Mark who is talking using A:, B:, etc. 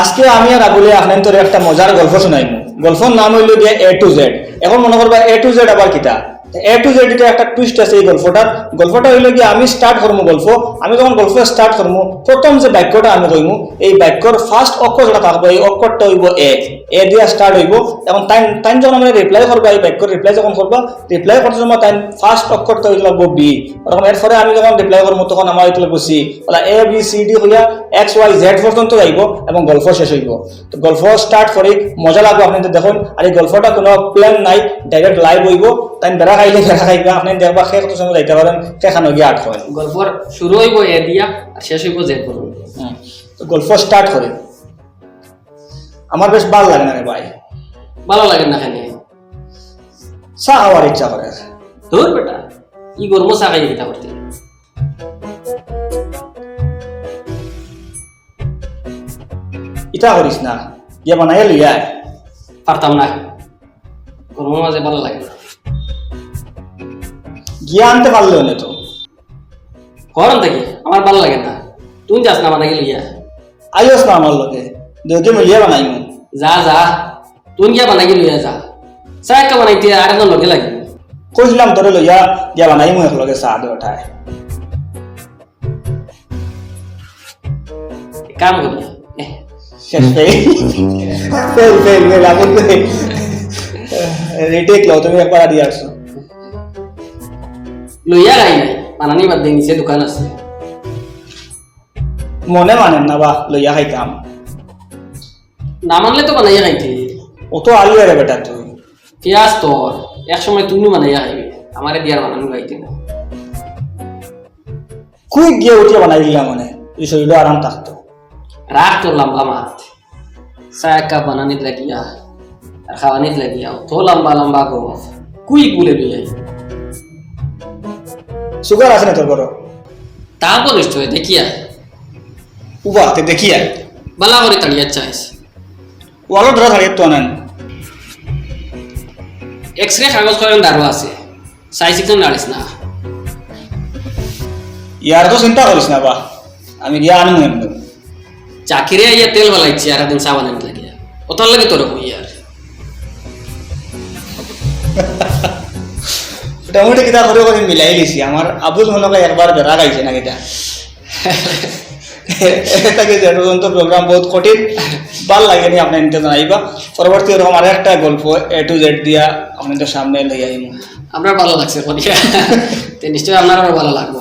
A: আজকে আমি আর আবুলে আপনার তোর একটা মজার গল্প শোনাইমু। গল্পর নাম হইল গিয়ে এ টু জেড এখন মনে করবা এ টু জেড আবার কিতা এ টু জেড এটা একটা টুইস্ট আছে এই গল্পটার। গল্পটা হইল গিয়ে আমি স্টার্ট করব গল্প। আমি যখন গল্প স্টার্ট করব প্রথম যে বাক্যটা আমি কইমু এই বাক্যর ফার্স্ট অক্ষর যেটা থাকব এই অক্ষরটা হইব এ এ দিয়া স্টার্ট হইব এবং টাইম টাইম যখন আমরা রিপ্লাই করবা, এই বাক্যর রিপ্লাই যখন করবা রিপ্লাই করতে সময় টাইম ফার্স্ট অক্ষরটা হইতে লাগবো বি তখন এরপরে আমি যখন রিপ্লাই করব, তখন আমার হইতে লাগবো সি বলা এ বি সি ডি হইয়া এক্স ওয়াই জেড পর্যন্ত যাইব এবং গল্প শেষ হইব। তো গল্প স্টার্ট করে, মজা লাগবে আপনি দেখুন। আর এই গল্পটা কোনো প্ল্যান নাই ডাইরেক্ট লাইভ হইব। তাই বেড়া খাইলে বেড়া খাইবা আপনি দেখবা শেষ কত সময় যাইতে পারেন সেখানে গিয়ে আট হয়।
B: গল্পর শুরু হইব এ দিয়া আর শেষ হইব জেড পর্যন্ত
A: গল্প স্টার্ট করে। আমার বেশ ভালো লাগে না রে ভাই।
B: ভালো লাগে না খানে
A: চা খাওয়ার ইচ্ছা করে।
B: ধর বেটা ই গরম চা খাই কিতা করতে
A: ইটা করিস না গিয়ে বানাই লইয়া।
B: পারতাম না। গরমের মাঝে ভালো লাগে না।
A: গিয়ে আনতে পারল না তো
B: গরম থাকি আমার ভালো লাগে না তুই যাস না মানে গেলিয়া
A: আইস না আমার লগে দুইকে মিলিয়ে বানাইমু
B: যা যা তুই গিয়া বানাই গেলিয়া যা চা একটা বানাইতে আর একজন লগে লাগে
A: কইছিলাম তোরে লইয়া গিয়া বানাইমু এক লগে চা দিয়ে ওঠায়
B: কাম করি এহ,
A: শেষ ফেল ফেল ফেল ফেল আপন রিটেক লও তুমি একবার দিয়ে আসছো
B: লইয়া গাই নাই বানানি বাদ দিয়ে নিচে দোকান আছে
A: মনে মানেন না বা লইয়া খাইতাম
B: না মানলে তো বানাইয়া খাইতে
A: ও তো আলু রে বেটা তুই
B: পেঁয়াজ তোর এক সময় তুমি বানাইয়া খাইবে আমারে দিয়ার বানানো খাইতে না
A: কুই গিয়ে উঠিয়ে বানাই দিলাম মানে এই শরীরও আরাম থাকতো
B: রাখ তোর লম্বা মাত চা এক কাপ বানানিত লাগিয়া আর খাওয়ানিত লাগিয়া তো লম্বা লম্বা গো কুই গুলে লইয়াই
A: সুগার আছে না তোর বড়?
B: তা বলিস দেখিয়া
A: উবা তে দেখি আয়।
B: বালা করে তাড়িয়া চাইস
A: ওয়ালো ধরা থাকে তো আনেন।
B: এক্স রে কাগজ করেন দারো আছে। সাইজ একদম নাড়িস না।
A: ইয়ার তো চিন্তা করিস না বা। আমি গিয়া আনমু এমনি।
B: চাকিরে আইয়া তেল বালাইছি আর একদিন চা বানানিত লাগিয়া। ওটার লাগে তোর আর।
A: মোটামুটি কিতা করে করে মিলাই লিছি। আমার আবুল মনে হয় বেড়া গাইছে না কিতা। তাকে পর্যন্ত প্রোগ্রাম বহুত কঠিন। ভালো লাগে নি আপনি নিতে জানাইবা। পরবর্তী এরকম আর একটা গল্প, এ টু জেড দিয়া আপনাদের সামনে লই আইমু
B: আপনার ভালো লাগছে নিশ্চয়ই আপনারও ভালো লাগবো।